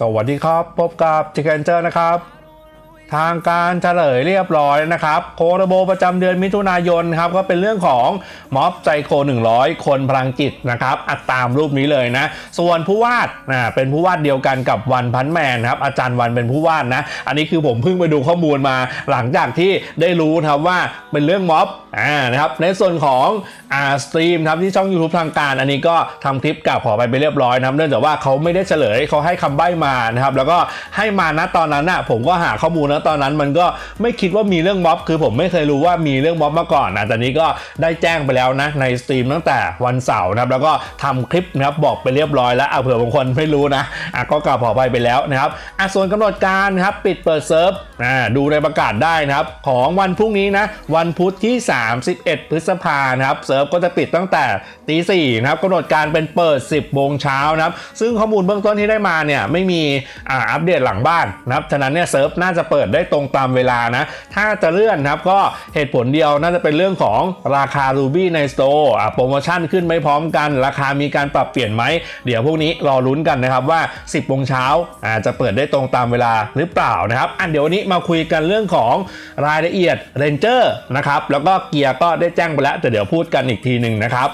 สวัสดีครับ พบกับจิ c ก e n เจอร์นะครับ ทางการเฉลยเรียบร้อยนะครับโคโรโบประจำเดือนมิถุนายนครับก็เป็นเรื่องของม็อบไซโค 100 คนพลังจิตนะครับอัดตามรูปนี้เลยนะ ส่วนผู้วาดนะเป็นผู้วาดเดียวกันกับวันพันแมนครับอาจารย์วันเป็นผู้วาดนะ อันนี้คือผมเพิ่งไปดูข้อมูลมาหลังจากที่ได้รู้ครับว่าเป็นเรื่องม็อบอ่านะครับในส่วนของอ่าสตรีมครับที่ช่อง YouTube ทางการ อันนี้ก็ทำคลิปกลับขอไปไปเรียบร้อยนะครับเนื่องจากว่าเขาไม่ได้เฉลยเขาให้คำใบ้มานะครับแล้วก็ให้มาณตอนนั้นน่ะผมก็หาข้อมูลนะตอนนั้นมันก็ไม่คิดว่ามีเรื่องม็อบคือผมไม่เคยรู้ว่ามีเรื่องม็อบมาก่อนนะแต่นี้ก็ได้แจ้งไปแล้วนะในสตรีมตั้งแต่วันเสาร์นะครับแล้วก็ทำคลิปนะครับบอกไปเรียบร้อยแล้วเอาเผื่อบางคนไม่รู้นะอะก็กลับขอไปไปแล้วนะครับอะส่วนกำหนดการนะครับปิดเปิดเซิร์ฟอ่าดูในประกาศได้นะครับของวันพรุ่งนี้นะวันพุธที่ 31 พฤษภานะครับเซิร์ฟก็จะปิดตั้งแต่ตีสี่นะครับกำหนดการเป็นเปิด 10โมงเช้านะครับซึ่งข้อมูลเบื้องต้นที่ได้มาเนี่ยไม่มีอ่าอัปเดตหลังบ้านนะครับฉะนั้นเนี่ยเซิร์ฟน่าจะเปิดได้ตรงตามเวลานะ ถ้าจะเลื่อนครับก็เหตุผลเดียวน่าจะเป็นเรื่องของราคา Ruby ใน Store อะโปรโมชั่นขึ้นไม่พร้อมกัน ราคามีการปรับเปลี่ยนไหม เดี๋ยวพวกนี้รอลุ้นกันนะครับว่า 10โมงเช้าอ่าจะเปิดได้ตรงตามเวลาหรือเปล่านะครับอันเดี๋ยววันนี้มาคุยกันเรื่องของรายละเอียด Ranger นะครับแล้วก็เกียร์ก็ได้แจ้งไปแล้วแต่เดี๋ยวพูดกันอีกทีหนึ่งนะครับ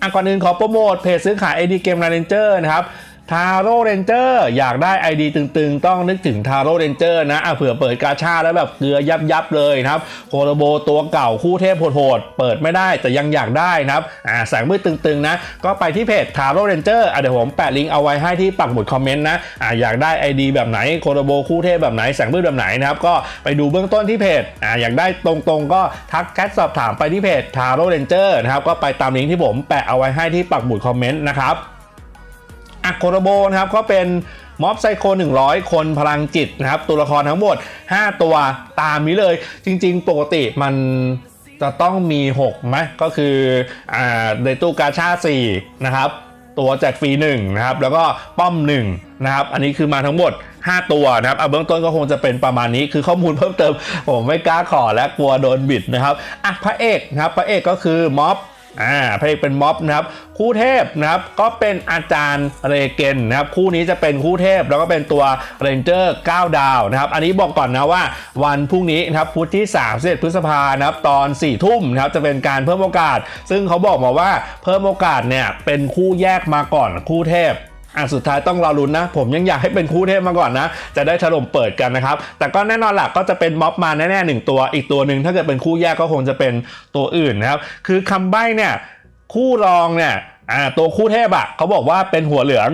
อะก่อนอื่นขอโปรโมทเพจซื้อขาย ID เกม r a n g e r นะครับ ทาโร่เรนเจอร์อยากได้ ID ตึงๆ ต้องนึกถึงทาโร่เรนเจอร์นะอะเผื่อเปิดกาชาแล้วแบบเกลือยับยับๆเลยนะครับโคโรโบตัวเก่าคู่เทพโหดๆเปิดไม่ได้แต่ยังอยากได้นะครับอ่าแสงมืดตึงๆนะ ก็ไปที่เพจทาโร่เรนเจอร์อะเดี๋ยวผมแปะลิงก์เอาไว้ให้ที่ปักหมุดคอมเมนต์นะอ่าอยากได้ ID แบบไหนโคโรโบคู่เทพแบบไหนแสงมืดแบบไหนนะครับก็ไปดูเบื้องต้นที่เพจอ่าอยากได้ตรงๆ ก็ทักแชทสอบถามไปที่เพจทาโร่เรนเจอร์นะครับก็ไปตามลิงก์ที่ผมแปะเอาไว้ให้ที่ปักหมุดคอมเมนต์นะครับ อะโคโรโบนะครับก็เป็นม็อบไซโค 100 คนพลังจิตนะครับ ตัวละครทั้งหมด 5 ตัวตามนี้เลย จริง ๆ ปกติมันจะต้องมี 6ไหมก็คืออ่าในตู้กาชา4นะครับ ตัวแจกฟรี1นะครับ แล้วก็ป้อม1นะครับ อันนี้คือมาทั้งหมด 5 ตัวนะครับเอาเบื้องต้นก็คงจะเป็นประมาณนี้คือข้อมูลเพิ่มเติม ผมไม่กล้าขอและกลัวโดนบิดนะครับอะพระเอกนะครับพระเอกก็คือม็อบ อ่าพระเอกเป็นม็อบนะครับคู่เทพนะครับก็เป็นอาจารย์เรเกนนะครับคู่นี้จะเป็นคู่เทพแล้วก็เป็นตัวเรนเจอร์9ดาวนะครับอันนี้บอกก่อนนะว่าวันพรุ่งนี้นะครับพุธที่31พฤษภานะครับตอน4ทุ่มนะครับจะเป็นการเพิ่มโอกาส ซึ่งเขาบอกมาว่าเพิ่มโอกาสเนี่ยเป็นคู่แยกมาก่อนคู่เทพ อะสุดท้ายต้องรอลุ้นนะ ผมยังอยากให้เป็นคู่เทพมาก่อนนะ จะได้ถล่มเปิดกันนะครับ แต่ก็แน่นอนหละก็จะเป็นม็อบมาแน่ๆหนึ่งตัว อีกตัวหนึ่งถ้าเกิดเป็นคู่แยกก็คงจะเป็นตัวอื่นนะครับ คือคำใบ้เนี่ยคู่รองเนี่ย อ่าตัวคู่เทพอะเขาบอกว่าเป็นหัวเหลือง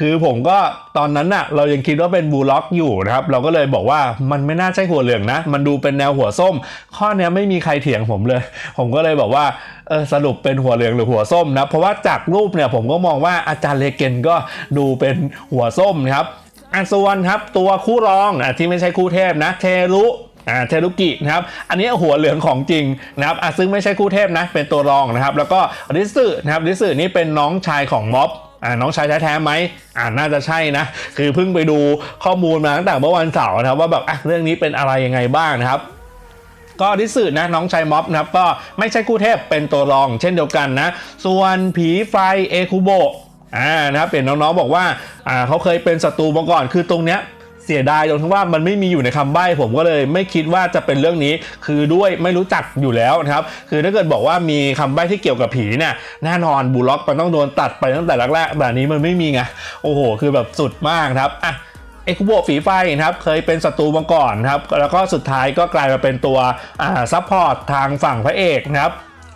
คือผมก็ตอนนั้นน่ะ เรายังคิดว่าเป็นบูลล็อกอยู่นะครับ เราก็เลยบอกว่ามันไม่น่าใช่หัวเหลืองนะ มันดูเป็นแนวหัวส้ม ข้อเนี้ยไม่มีใครเถียงผมเลย ผมก็เลยบอกว่าเออสรุปเป็นหัวเหลืองหรือหัวส้มนะ เพราะว่าจากรูปเนี่ยผมก็มองว่าอาจารย์เลเกนก็ดูเป็นหัวส้มนะครับอันส่วนครับตัวคู่รองอะที่ไม่ใช่คู่เทพนะเทรุ อ่าเทรุกินะครับอันนี้หัวเหลืองของจริงนะครับอะซึ่งไม่ใช่คู่เทพนะเป็นตัวรองนะครับ แล้วก็ริสึนะครับริสึนี่เป็นน้องชายของม็อบอ่าน้องชายแท้ๆไหมอ่าน่าจะใช่นะ คือเพิ่งไปดูข้อมูลมาตั้งแต่เมื่อวันเสาร์นะครับว่าแบบอะเรื่องนี้เป็นอะไรยังไงบ้างนะครับก็ดิสึนะน้องชายม็อบนะครับก็ไม่ใช่คู่เทพเป็นตัวรอง เช่นเดียวกันนะ ส่วนผีไฟเอคุโบะอ่านะครับเป็นน้องๆบอกว่าอ่าเขาเคยเป็นศัตรูมาก่อนคือตรงเนี้ย เสียดายตรงที่ว่ามันไม่มีอยู่ในคำใบ้ผมก็เลยไม่คิดว่าจะเป็นเรื่องนี้ คือด้วยไม่รู้จักอยู่แล้วนะครับคือถ้าเกิดบอกว่ามีคำใบ้ที่เกี่ยวกับผีเนี่ยแน่นอนบูล็อกมันต้องโดนตัดไปตั้งแต่แรกๆแบบนี้มันไม่มีไงโอ้โห คือแบบสุดมากครับอะเอคุโบฝีไฟนะครับเคยเป็นศัตรูมาก่อนครับแล้วก็สุดท้ายก็กลายมาเป็นตัวอ่าซัพพอร์ตทางฝั่งพระเอกนะครับ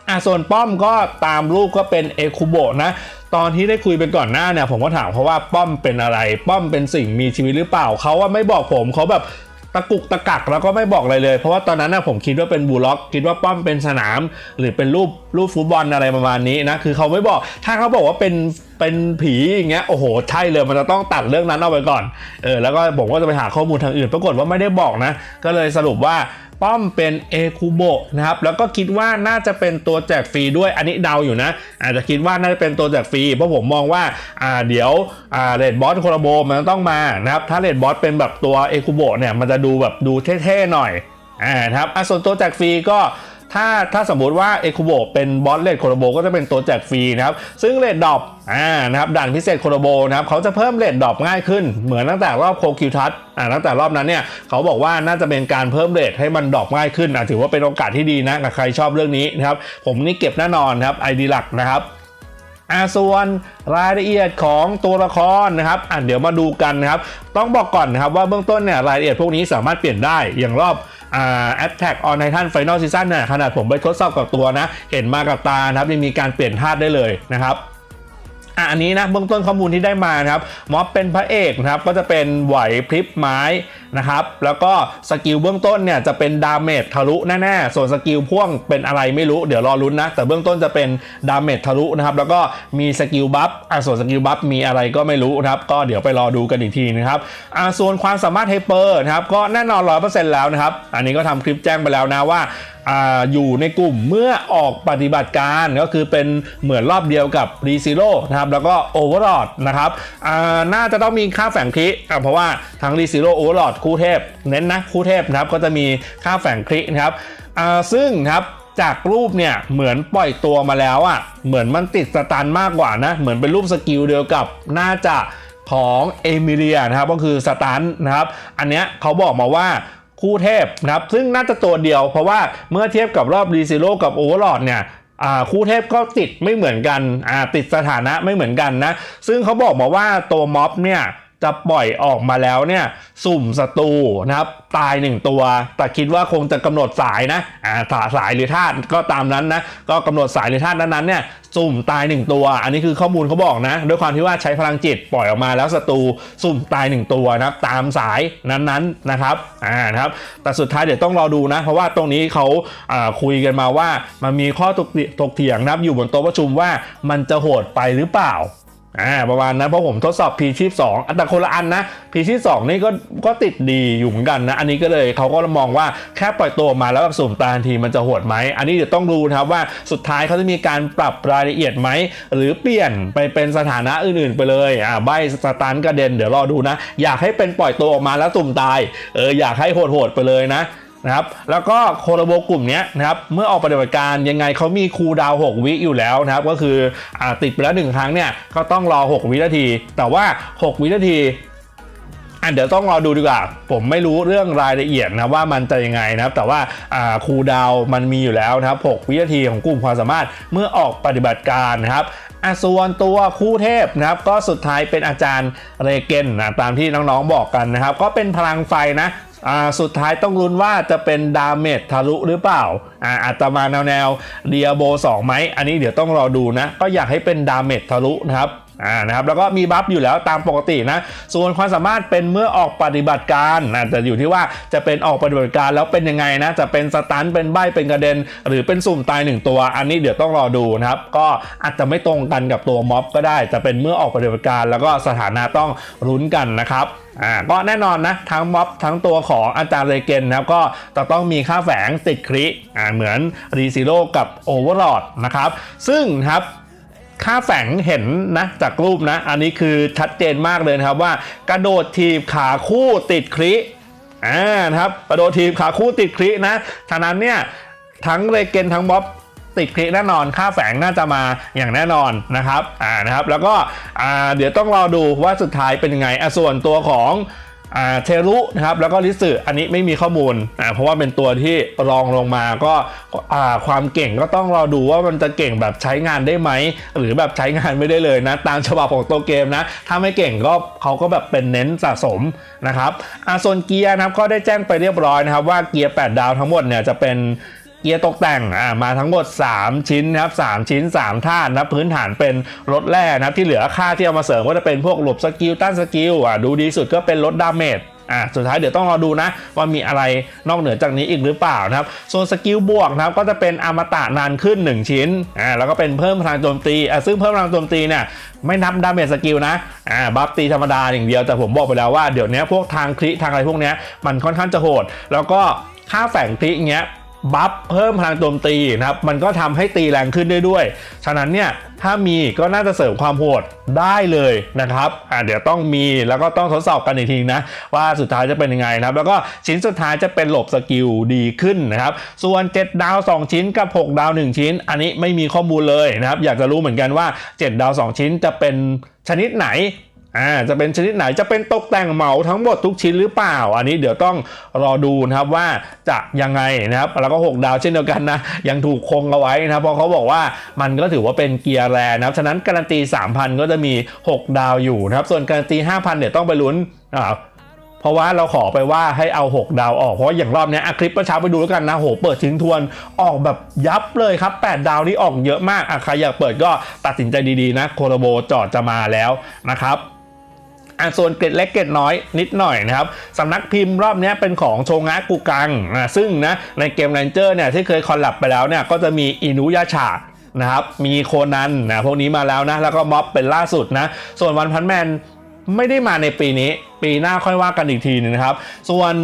อ่าส่วนป้อมก็ตามรูปก็เป็นเอคุโบนะ ตอนที่ได้คุยไปก่อนหน้าเนี่ยผมก็ถามเขาว่าป้อมเป็นอะไร ป้อมเป็นสิ่งมีชีวิตหรือเปล่าเขาว่าไม่บอกผมเขาแบบตะกุกตะกักแล้วก็ไม่บอกอะไรเลย เพราะว่าตอนนั้นนะผมคิดว่าเป็นบูล็อก คิดว่าป้อมเป็นสนาม หรือเป็นรูปรูปฟุตบอลอะไรประมาณนี้นะคือเขาไม่บอกถ้าเขาบอกว่าเป็นเป็นผีอย่างเงี้ยโอ้โหใช่เลยมันจะต้องตัดเรื่องนั้นเอาไปก่อนเออแล้วก็ผมก็จะไปหาข้อมูลทางอื่น ปรากฏว่าไม่ได้บอกนะ ก็เลยสรุปว่า ป้อมเป็นเอคูโบนะครับแล้วก็คิดว่าน่าจะเป็นตัวแจกฟรีด้วยอันนี้เดาอยู่นะ อาจจะคิดว่าน่าจะเป็นตัวแจกฟรีเพราะผมมองว่าอ่าเดี๋ยวอ่าเรดบอสโคโรโบมันต้องมานะครับถ้าเรดบอสเป็นแบบตัวเอคูโบเนี่ยมันจะดูแบบดูเท่ๆหน่อยอ่านะครับอะส่วนตัวแจกฟรีก็ ถ้าถ้าสมมุติว่าเอคูโบเป็นบอสเลดโคโรโบก็จะเป็นตัวแจกฟรีนะครับ ซึ่งเลดดอปอ่านะครับด่านพิเศษโคโรโบนะครับเขาจะเพิ่มเลดดอปง่ายขึ้น เหมือนตั้งแต่รอบโคคิวทัสอ่าตั้งแต่รอบนั้นเนี่ยเขาบอกว่าน่าจะเป็นการเพิ่มเลดให้มันดอปง่ายขึ้นอะถือว่าเป็นโอกาสที่ดีนะกับใครชอบเรื่องนี้นะครับ ผมนี่เก็บแน่นอนครับไอดีหลักนะครับอาส่วนรายละเอียดของตัวละครนะครับอะเดี๋ยวมาดูกันนะครับ ต้องบอกก่อนนะครับว่าเบื้องต้นเนี่ยรายละเอียดพวกนี้สามารถเปลี่ยนได้อย่างรอบ อ่า Attack on Titan Final Season เนี่ยขนาดผมไปทดสอบกับตัวนะ เห็นมากับตานะครับยังมีการเปลี่ยนธาตุได้เลยนะครับ อะอันนี้นะเบื้องต้นข้อมูลที่ได้มานะครับม็อบเป็นพระเอกนะครับก็จะเป็นไหวพริบไม้นะครับแล้วก็สกิลเบื้องต้นเนี่ยจะเป็นดาเมจทะลุแน่ๆส่วนสกิลพ่วงเป็นอะไรไม่รู้เดี๋ยวรอลุ้นนะแต่เบื้องต้นจะเป็นดาเมจทะลุนะครับแล้วก็มีสกิลบัฟอะส่วนสกิลบัฟมีอะไรก็ไม่รู้นะครับก็เดี๋ยวไปรอดูกันอีกทีนะครับอะส่วนความสามารถไฮเปอร์นะครับก็แน่นอน100%แล้วนะครับอันนี้ก็ทำคลิปแจ้งไปแล้วนะว่า อยู่ในกลุ่มเมื่อออกปฏิบัติการก็คือเป็นเหมือนรอบเดียวกับรีซิโร่นะครับแล้วก็โอเวอร์ลอดนะครับน่าจะต้องมีค่าแฝงคลิเพราะว่าทั้งรีซิโร่โอเวอร์ลอดคู่เทพเน้นนะคู่เทพนะครับก็จะมีค่าแฝงคลินะครับซึ่งครับจากรูปเนี่ยเหมือนปล่อยตัวมาแล้วอะ่ะเหมือนมันติดสตันมากกว่านะ เหมือนเป็นรูปสกิลเดียวกับน่าจะของเอมิเลียนะครับก็คือสตันนะครับ อันเนี้ยเขาบอกมาว่า คู่เทพนะครับซึ่งน่าจะตัวเดียวเพราะว่าเมื่อเทียบกับรอบรีซิโลกับโอเวอร์ลอดเนี่ยคู่เทพก็ติดไม่เหมือนกันติดสถานะไม่เหมือนกันนะ ซึ่งเขาบอกมาว่าตัวม็อบเนี่ย จะปล่อยออกมาแล้วเนี่ยสุ่มศัตรูนะครับตายหนึ่งตัว แต่คิดว่าคงจะกำหนดสายนะอ่าสาสายหรือธาตุก็ตามนั้นนะก็กำหนดสายหรือธาตุนั้นๆเนี่ยสุ่มตายหนึ่งตัว อันนี้คือข้อมูลเขาบอกนะ ด้วยความที่ว่าใช้พลังจิตปล่อยออกมาแล้วศัตรูสุ่มตายหนึ่งตัวนะครับตามสายนั้นๆนะครับอ่านะครับแต่สุดท้ายเดี๋ยวต้องรอดูนะ เพราะว่าตรงนี้เขาอ่าคุยกันมาว่ามันมีข้อตกตกเถียงนะครับอยู่บนโต๊ะประชุมว่ามันจะโหดไปหรือเปล่า อ่าประมาณนั้นเพราะผมทดสอบ P ชีพ2แต่คนละอันนะ P ชีพ2นี่ก็ก็ติดดีอยู่เหมือนกันนะ อันนี้ก็เลยเขาก็มองว่าแค่ปล่อยตัวมาแล้วแบบสุ่มตายทีมันจะโหดไหม อันนี้เดี๋ยวต้องดูนะครับว่าสุดท้ายเขาจะมีการปรับรายละเอียดไหม หรือเปลี่ยนไปเป็นสถานะอื่นๆไปเลยอ่าใบสตาร์กระเด็นเดี๋ยวรอดูนะ อยากให้เป็นปล่อยตัวออกมาแล้วสุ่มตายเอออยากให้โหดๆไปเลยนะ นะครับแล้วก็โคโรโบกลุ่มนี้นะครับเมื่อออกปฏิบัติการยังไงเขามีคูดาวน์6วิอยู่แล้วนะครับก็คืออติดไปแล้วหนึ่งครั้งเนี่ยก็ต้องรอ 6 วินาที แต่ว่า 6 วินาทีอะเดี๋ยวต้องรอดูดีกว่า ผมไม่รู้เรื่องรายละเอียดนะว่ามันจะยังไงนะครับ แต่ว่าคูดาวมันมีอยู่แล้วนะครับ 6 วินาทีของกลุ่มความสามารถเมื่อออกปฏิบัติการนะครับอส่วนตัวคู่เทพนะครับ ก็สุดท้ายเป็นอาจารย์เรเกนนะตามที่น้องๆบอกกันนะครับ ก็เป็นพลังไฟนะ อ่าสุดท้ายต้องลุ้นว่าจะเป็นดาเมจทะลุหรือเปล่าอ่าอาจจะมาแนวแนวเดียโบ2ไหมอันนี้เดี๋ยวต้องรอดูนะ ก็อยากให้เป็นดาเมจทะลุนะครับอ่านะครับแล้วก็มีบัฟอยู่แล้วตามปกตินะ ส่วนความสามารถเป็นเมื่อออกปฏิบัติการนะแต่อยู่ที่ว่าจะเป็นออกปฏิบัติการแล้วเป็นยังไงนะ จะเป็นสตันเป็นใบเป็นกระเด็น หรือเป็นสุ่มตายหนึ่งตัว อันนี้เดี๋ยวต้องรอดูนะครับ ก็อาจจะไม่ตรงกันกับตัวม็อบก็ได้ จะเป็นเมื่อออกปฏิบัติการ แล้วก็สถานะต้องลุ้นกันนะครับอ่าก็แน่นอนนะทั้งม็อบทั้งตัวของอาจารย์เรเกนนะครับก็จะต้องมีค่าแฝงติดคริอ่าเหมือนรีซิโ o กับโอเวอร์ลอดนะครับซึ่งนะครับ ค่าแฝงเห็นนะจากรูปนะ อันนี้คือชัดเจนมากเลยครับว่า กระโดดทีบขาคู่ติดคริอ่านะครับกระโดดทีบขาคู่ติดครินะฉะนั้นเนี่ยทั้งเรเกนทั้งม็อบติดคลิแน่นอน ค่าแฝงน่าจะมาอย่างแน่นอนนะครับอ่านะครับ แล้วก็อ่าเดี๋ยวต้องรอดูว่าสุดท้ายเป็นยังไงอะส่วนตัวของ เทรุนะครับแล้วก็ลิสึอันนี้ไม่มีข้อมูลอ่าเพราะว่าเป็นตัวที่รองลงมาก็อ่าความเก่งก็ต้องรอดูว่ามันจะเก่งแบบใช้งานได้ไหม หรือแบบใช้งานไม่ได้เลยนะ ตามฉบับของตัวเกมนะ ถ้าไม่เก่งก็เขาก็แบบเป็นเน้นสะสมนะครับอ่าส่วนเกียร์นะครับก็ได้แจ้งไปเรียบร้อยนะครับว่าเกียร์ 8 ดาวทั้งหมดเนี่ยจะเป็น เกียร์ตกแต่งอ่ามาทั้งหมด 3 ชิ้นนะครับ3ชิ้น 3 ท่านนะครับพื้นฐานเป็นรถแร่นะครับที่เหลือค่าที่เอามาเสริมก็จะเป็นพวกหลบสกิลต้านสกิลอ่าดูดีสุดก็เป็นลดดาเมจอ่าสุดท้ายเดี๋ยวต้องรอดูนะ ว่ามีอะไรนอกเหนือจากนี้อีกหรือเปล่านะครับส่วนสกิลบวกนะครับก็จะเป็นอมตะนานขึ้น 1 ชิ้นอ่าแล้วก็เป็นเพิ่มพลังโจมตีอ่าซึ่งเพิ่มพลังโจมตีเนี่ยไม่นับดาเมจสกิลนะอ่าบัฟตีธรรมดาอย่างเดียวแต่ผมบอกไปแล้วว่าเดี๋ยวนี้พวกทางคลิทางอะไรพวกนี้มันค่อนข้างจะโหด แล้วก็ค่าแฝงคลิเงี้ย บัฟเพิ่มพลังโจมตีนะครับมันก็ทำให้ตีแรงขึ้นได้ด้วย ฉะนั้นเนี่ยถ้ามีก็น่าจะเสริมความโหดได้เลยนะครับอ่าเดี๋ยวต้องมีแล้วก็ต้องทดสอบกันอีกทีนะ ว่าสุดท้ายจะเป็นยังไงนะครับ แล้วก็ชิ้นสุดท้ายจะเป็นหลบสกิลดีขึ้นนะครับ ส่วน 7 ดาว 2 ชิ้นกับ 6 ดาว 1 ชิ้น อันนี้ไม่มีข้อมูลเลยนะครับ อยากจะรู้เหมือนกันว่า 7 ดาว 2 ชิ้นจะเป็นชนิดไหน อ่าจะเป็นชนิดไหนจะเป็นตกแต่งเหมาทั้งหมดทุกชิ้นหรือเปล่า อันนี้เดี๋ยวต้องรอดูนะครับว่าจะยังไงนะครับแล้วก็ 6 ดาวเช่นเดียวกันนะยังถูกคงเอาไว้นะเพราะเขาบอกว่ามันก็ถือว่าเป็นเกียร์แรนะครับฉะนั้นการันตี 3,000 ก็จะมี 6 ดาวอยู่นะครับส่วนการันตี 5,000เนี่ยต้องไปลุ้นอ่าเพราะว่าเราขอไปว่าให้เอา 6 ดาวออก เพราะอย่างรอบนี้อคลิปเมื่อเช้าไปดูแล้วกันนะโหเปิดทิ้งทวนออกแบบยับเลยครับ 8 ดาวนี่ออกเยอะมากอะใครอยากเปิดก็ตัดสินใจดีๆนะ โคโรโบจอดจะมาแล้วนะครับ อะส่วนเกร็ดเล็กเกร็ดน้อยนิดหน่อยนะครับสำนักพิมพ์รอบนี้เป็นของโชงะกุกังนะซึ่งนะในเกมแรนเจอร์เนี่ยที่เคยคอลแลบไปแล้วเนี่ยก็จะมีอินุยาชานะครับมีโคนันนะพวกนี้มาแล้วนะแล้วก็ม็อบเป็นล่าสุดนะส่วนวันพันแมนไม่ได้มาในปีนี้ ปีหน้าค่อยว่ากันอีกทีนึงนะครับ ส่วน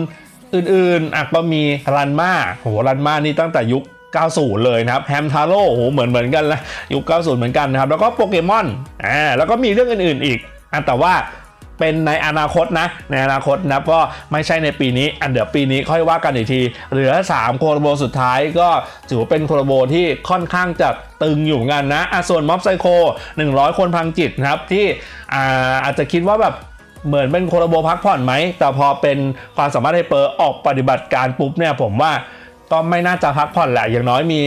อื่นๆอะก็มีรันมาโหรันมานี่ตั้งแต่ยุค 90 เลยนะครับแฮมทาโร่โหเหมือนเหมือนกันนะยุค 90 เหมือนกันนะครับแล้วก็โปเกมอนอ่าแล้วก็มีเรื่องอื่นๆอีกอะแต่ว่า เป็นในอนาคตนะ ในอนาคตนะก็ไม่ใช่ในปีนี้ อันเดี๋ยวปีนี้ค่อยว่ากันอีกที เหลือ 3 โคโรโบสุดท้ายก็ถือว่าเป็นโคโรโบที่ค่อนข้างจะตึงอยู่กันนะอะส่วนม็อบไซโค 100 คนพังจิตครับที่อ่าอาจจะคิดว่าแบบเหมือนเป็นโคโรโบพักผ่อนไหม แต่พอเป็นความสามารถไฮเปอร์ออกปฏิบัติการปุ๊บเนี่ยผมว่าก็ไม่น่าจะพักผ่อนแหละอย่างน้อยมี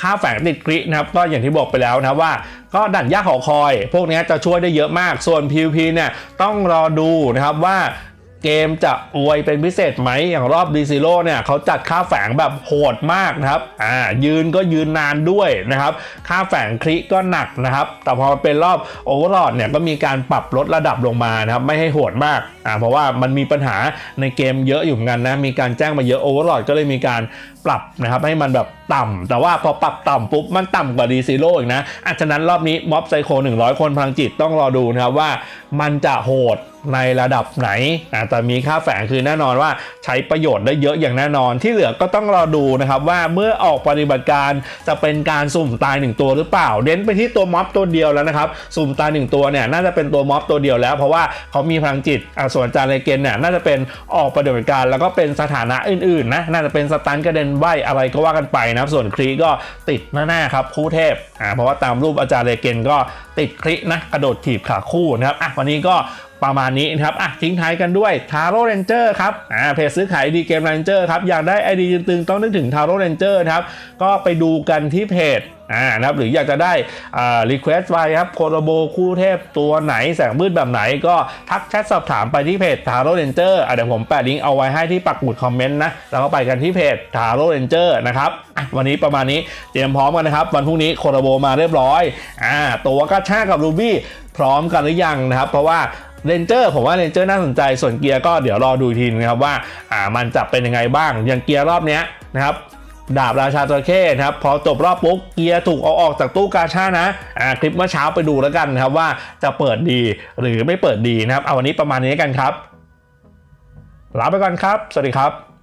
ค่าแฝงติดกรินะครับก็อย่างที่บอกไปแล้วนะว่า ก็ดันยากหอคอย พวกนี้จะช่วยได้เยอะมาก ส่วน PVP เนี่ยต้องรอดูนะครับว่า เกมจะอวยเป็นพิเศษไหมอย่างรอบดีซิโ o เนี่ยเขาจัดค่าแฝงแบบโหดมากนะครับอ่ายืนก็ยืนนานด้วยนะครับ ค่าแฝงคลิกก็หนักนะครับ แต่พอเป็นรอบโอเวอร์ลดเนี่ยก็มีการปรับลดระดับลงมานะครับ ไม่ให้โหดมากอ่าเพราะว่ามันมีปัญหาในเกมเยอะอยู่เหมือนกันนะ มีการแจ้งมาเยอะโอเวอร์ลดก็เลยมีการปรับนะครับ ให้มันแบบต่ำแต่ว่าพอปรับต่ำปุ๊บมันต่ำกว่าดีซีโร่อีกนะอะฉะนั้นรอบนี้ม็อบไซโค100 คนพลังจิตต้องรอดูนะครับว่ามันจะโหด ในระดับไหนอะแต่มีค่าแฝงคือแน่นอนว่าใช้ประโยชน์ได้เยอะอย่างแน่นอน ที่เหลือก็ต้องรอดูนะครับว่าเมื่อออกปฏิบัติการจะเป็นการสุ่มตายหนึ่งตัวหรือเปล่าเน้นไปที่ตัวม็อบตัวเดียวแล้วนะครับ สุ่มตายหนึ่งตัวเนี่ยน่าจะเป็นตัวม็อบตัวเดียวแล้ว เพราะว่าเขามีพลังจิตอะส่วนจานเลเกนเนี่ยน่าจะเป็นออกปฏิบัติการแล้วก็เป็นสถานะอื่นๆนะน่าจะเป็นสตันกระเด็นใบอะไรก็ว่ากันไปนะครับส่วนครีก็ติดแน่ๆครับคู่เทพอ่าเพราะว่าตามรูปอาจารย์เลเกนก็ติดคลินะกระโดดถีบขาคู่นะครับอะวันนี้ก็ประมาณนี้นะครับอะทิ้งท้ายกันด้วยทาโร่เรนเจอร์ครับอ่าเพจซื้อขายดีเกมเรนเจอร์ครับ อยากได้ไอดีตึงๆต้องนึกถึงทาโร่เรนเจอร์นะครับ ก็ไปดูกันที่เพจอ่านะครับหรืออยากจะได้อ่ารีเควสต์ไปครับโคโรโบคู่เทพตัวไหนแสงมืดแบบไหนก็ทักแชทสอบถามไปที่เพจทาโร่เรนเจอร์อะเดี๋ยวผมแปะลิงก์เอาไว้ให้ที่ปักหมุดคอมเมนต์นะ แล้วก็ไปกันที่เพจทาโร่เรนเจอร์นะครับอะวันนี้ประมาณนี้เตรียมพร้อมกันนะครับ วันพรุ่งนี้โคโรโบมาเรียบร้อยอ่าตัวกระชากกับรูบี้พร้อมกันหรือยังนะครับ เพราะว่า เรนเจอร์ผมว่าเรนเจอร์น่าสนใจส่วนเกียร์ก็เดี๋ยวรอดูทีนึงนะครับว่าอ่ามันจะเป็นยังไงบ้าง อย่างเกียร์รอบเนี้ยนะครับดาบราชาจระเข้นะครับพอจบรอบปุ๊บเกียร์ถูกเอาออกจากตู้กาชานะอ่าคลิปเมื่อเช้าไปดูแล้วกันนะครับว่าจะเปิดดีหรือไม่เปิดดีนะครับเอาวันนี้ประมาณนี้กันครับลาไปก่อนครับ สวัสดีครับ